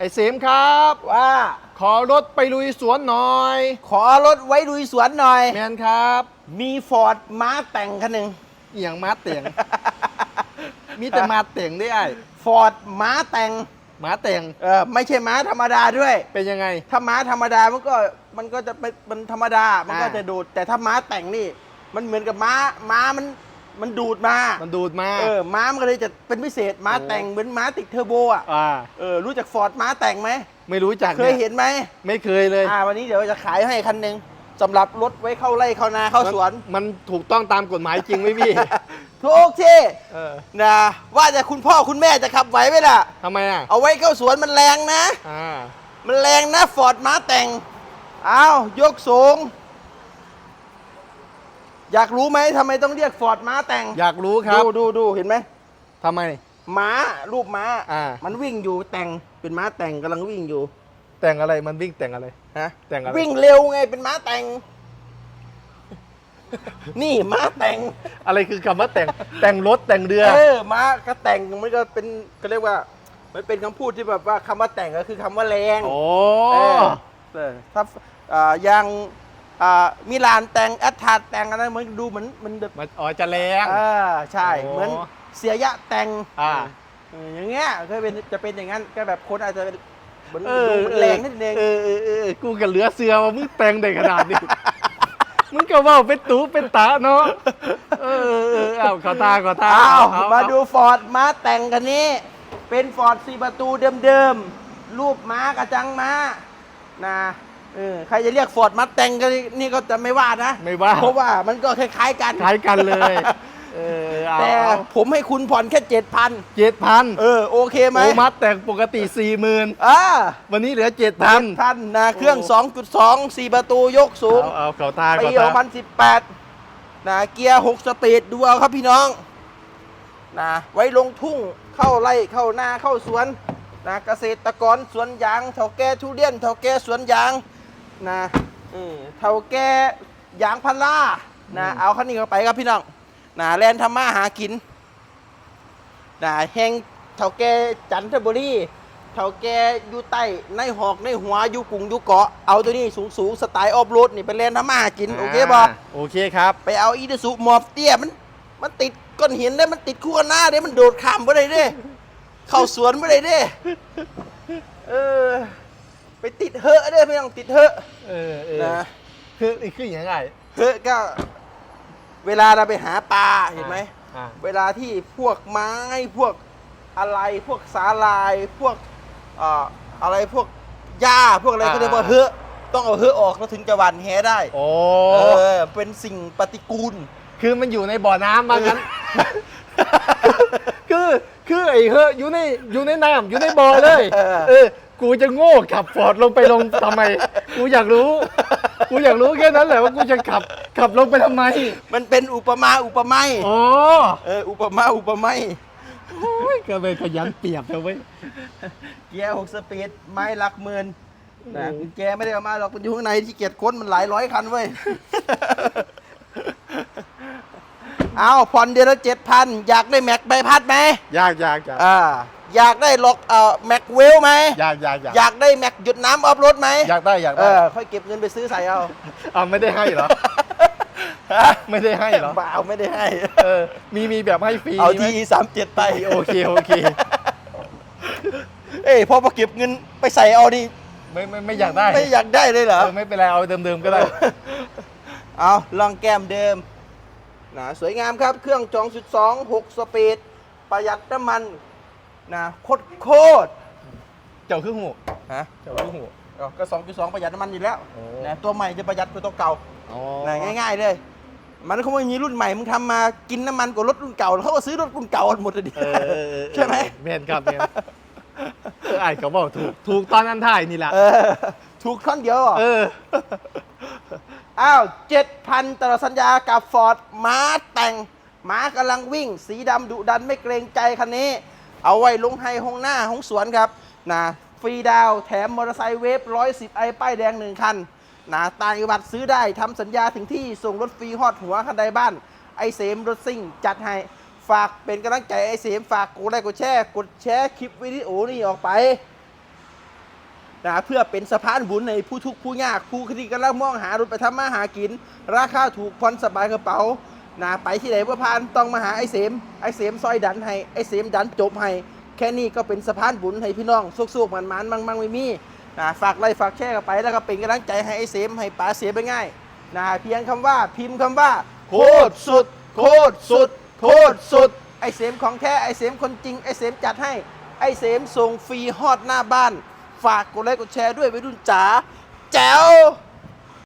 ไอ้เสมครับ ว่า ขอรถไปลุยสวนหน่อย ขอรถไว้ลุยสวนหน่อย แมนครับมีฟอร์ดม้าแต่งคันหนึ่งเอียงมาเตียงมีแต่มาเตียงได้ไอ้ฟอร์ดม้าแต่งมาเตียงเออไม่ใช่ม้าธรรมดาด้วย เป็นยังไง ถ้าม้าธรรมดามันก็มันก็จะเป็นมันธรรมดามันก็อ่าจะดูดแต่ถ้าม้าแต่งนี่ มันเหมือนกับม้าม้ามัน มันดูดมา มันดูดมาเออม้ามันก็เลยจะเป็นพิเศษม้าโอ้แต่งเหมือนม้าติดเทอร์โบอะอ่าเออรู้จักฟอร์ดม้าแต่งไหมไม่รู้จักเคยเห็นไหมไม่เคยเลยอ่าวันนี้เดี๋ยวจะขายให้คันหนึ่งสำหรับรถไว้เข้าไร่เข้านาเข้าสวน มันถูกต้องตามกฎหมายจริงไหมพี่ทุกที่เออนะว่าแต่คุณพ่อคุณแม่จะขับไหวไหมล่ะทำไมอะเอาไว้เข้าสวนมันแรงนะอ่ามันแรงนะฟอร์ดม้าแต่งอ้าวยกสูง อยากรู้ไหมทำไมต้องเรียกฟอร์ดม้าแต่งอยากรู้ครับดูดูดูเห็นไหมทำไม ม้ารูปม้า อ่ามันวิ่งอยู่แต่งเป็นม้าแต่งกำลังวิ่งอยู่แต่งอะไรมันวิ่งแต่งอะไร ฮะ แต่งอะไรวิ่งเร็วไงเป็นม้าแต่ง นี่ม้าแต่ง อะไรคือคำว่าแต่ง แต่งรถแต่งเรือ เออม้าก็แต่งมันก็เป็นก็เรียกว่า มันเป็นคำพูดที่แบบว่าคำว่าแต่งก็คือคำว่าแรงโอ้ เออเออถ้าอ่ายังอ่า มิลานแต่งแอตทาร์แต่งอะไรมันดูเหมือนมันแบบมันอ๋อจะแรงอ่าใช่โอ้เหมือนเสียยะแต่งอ่าเอออย่างเงี้ยก็เป็นจะเป็นอย่างนั้นก็แบบคนอาจจะเหมือนเอดูอเหมือนแรงนิดนึงเออเออเออกูกับเหลือเสือว่ามึงแต่งได้ขนาดนี้มึงก็เว่าเป็นตูเป็นตาเนาะเออเออเออเอาขอตาขอตาอ้าวเอเอมาดูฟอร์ดม้าแต่งกันนี้ เป็นฟอร์ดสี่ประตูเดิมๆรูปม้ากระจังม้านะ เออใครจะเรียกฟอร์ดม้าแต่งก็นี่ก็จะไม่ว่านะไม่ว่า เพราะว่ามันก็คล้ายๆกัน คล้ายกันเลยเออเอาแต่ผมให้คุณผ่อนแค่เจ็ดพันเจ็ดพันเออโอเคไหมโอมัดแต่งปกติสี่หมื่นอ่าวันนี้เหลือเจ็ดพันพันนะเครื่อง 2.2 4 ประตูยกสูงเอาเอาขอตาขปีอตา2018นะเกียร์ 6สปีดดูเอาครับพี่น้องนะไว้ลงทุ่งเข้าไร่เข้านาเข้าสวนนะเกษตรกรสวนยางเถาแก่ทุเรียนเถาแก่สวนยาง นะเออเถาแก่ยางพารานะเอาคันนี้เข้าไปครับพี่น้องนะแลนทำมาหากินนะแห่งเถาแก่จันทบุรีเถาแก่อยู่ใต้ในหอกในหัวอยู่กรุงอยู่เกาะเอาตัวนี้สูงสูงๆสไตล์ออฟโรดนี่ไปแลนทำมาหากินโอเคบ่โอเคครับไปเอาอีเดสุหมอบเตี้ยมันมันติดก้อนหินได้มันติดคู่กันหน้าเด้มันโดดข้ามไปได้เด้ เข้าสวนไปได้เด้ เออ ไปติดเหอะเด้ไม่ต้องติดเหอะเออเออนะคือคืออย่างไรเหอะก็ เวลาเราไปหาปลาเห็นไหมอ่าเวลาที่พวกไม้พวกอะไรพวกสาลายพวกเอ่ออะไรพวกหญ้าพวกอะไรก็เรียกว่าเหอะต้องเอาเหอะออกแล้วถึงจะหวันแหได้โอ้เออเป็นสิ่งปฏิกูล คือมันอยู่ในบ่อน้ำมางั้น คือคือไอ้เฮอะอยู่ในอยู่ในน้ำอยู่ในบ่อเลยเออเออ กูจะโง่ขับฟอร์ดลงไปลงทำไม กูอยากรู้ กูอยากรู้แค่นั้นแหละว่ากูจะขับขับลงไปทำไมมันเป็นอุปมาอุปไมยอ๋อเอออุปมาอุปไมยโอ้ยก็เป็นขยันเปรียบเถอะเว้ย เกียร์หกสปีดไม้หลักหมื่นนะกุญแจไม่ได้เอามาหรอกมันอยู่ข้างในที่เกียจค้นมันหลายร้อยคันเว้ย เอาผ่อนเดือนละเจ็ดพันอยากได้แม็กใบพัดไหม ยากยากยาก อ่า อยากได้ล็อกเอ่อแม็กเวลไหมยากยากยากอยากได้แม็กหยุดน้ำออฟรถไหมอยากได้อยากเอได้อค่อยเก็บเงินไปซื้อใส่เอา เอาไม่ได้ให้เหรอ ไม่ได้ให้เหรอเปล่าไม่ได้ให้ เออ มีมีแบบให้ฟรีเอาไหมทีสามเจ็ดไปโอเคโอเค เอ้ยพอมาเก็บเงินไปใส่เอาดิไม่ไม่ไม่อยากได้ไม่อยากได้เลยเหรอ เออไม่เป็นไรเอาเดิมๆก็ได้ เอาลองแก้มเดิมนะสวยงามครับ เครื่องจองสุดสองหกสปีด ประหยัดน้ำมัน นะโคตรโคตรเจ้าคือหูฮะเจ้าคือหูเอาก็สองจุดสองประหยัดน้ำมันอยู่แล้วโอ้ นะตัวใหม่จะประหยัดกว่าตัวเก่าอ๋อนะง่ายๆเลย มันเขาไม่มีรุ่นใหม่มึงทำมากินน้ำมันกว่ารถรุ่นเก่าแล้วเขาก็ซื้อรถรุ่นเก่ากันหมดเลยดิ เออเออเออใช่ไหม แม่นครับแม่นเออไอ้เขาบอกถูกถูกตอนนั้นถ่ายนี่แหละเออถูกท่อนเดียวเหรอ เออ อ้าวเจ็ดพันตลอดสัญญากับฟอร์ดม้าแต่งม้ากำลังวิ่ง สีดำดุดันไม่เกรงใจคันนี้ เอาไว้ลงไฮห้องหน้าห้องสวนครับนะฟรีดาวแถมมอเตอร์ไซค์เวฟร้อยสิบไอป้ายแดงหนึ่งคันนะต่างจังหวัดซื้อได้ทำสัญญาถึงที่ส่งรถฟรีฮอดหัวคันใดบ้าน ไอเสมรถซิ่งจัดให้ฝากเป็นกำลังใจไอเสมฝากกดไลค์กดแชร์กดแชร์คลิปวิดีโอนี้ออกไปนะเพื่อเป็นสะพานบุญในผู้ทุกข์ผู้ยากผู้ที่กำลังมองหารถไปทำมาหากิน ราคาถูกผ่อนสบายกระเป๋า นะไปที่ไหนว่าพานต้องมาหาไอ้เสมไอ้เสมซอยดันให้ไอ้เสมดันจบให้แค่นี้ก็เป็นสะพานบุญให้พี่น้องสุกๆมันมันๆมั่งๆไม่มีนะฝากไลค์ฝากแชร์กันไปแล้วก็เป็นกำลังใจให้ไอ้เสมให้ป๋าเสียไปง่ายนะเพียงคำว่าพิมพ์คำว่าโคตรสุดโคตรสุดโคตรสุดไอ้เสมของแท้ไอ้เสมคนจริงไอ้เสมจัดให้ไอ้เสมส่งฟรีฮอดหน้าบ้าน ฝากกดไลค์กดแชร์ด้วยไปรุ่นจ๋าแจ๋ว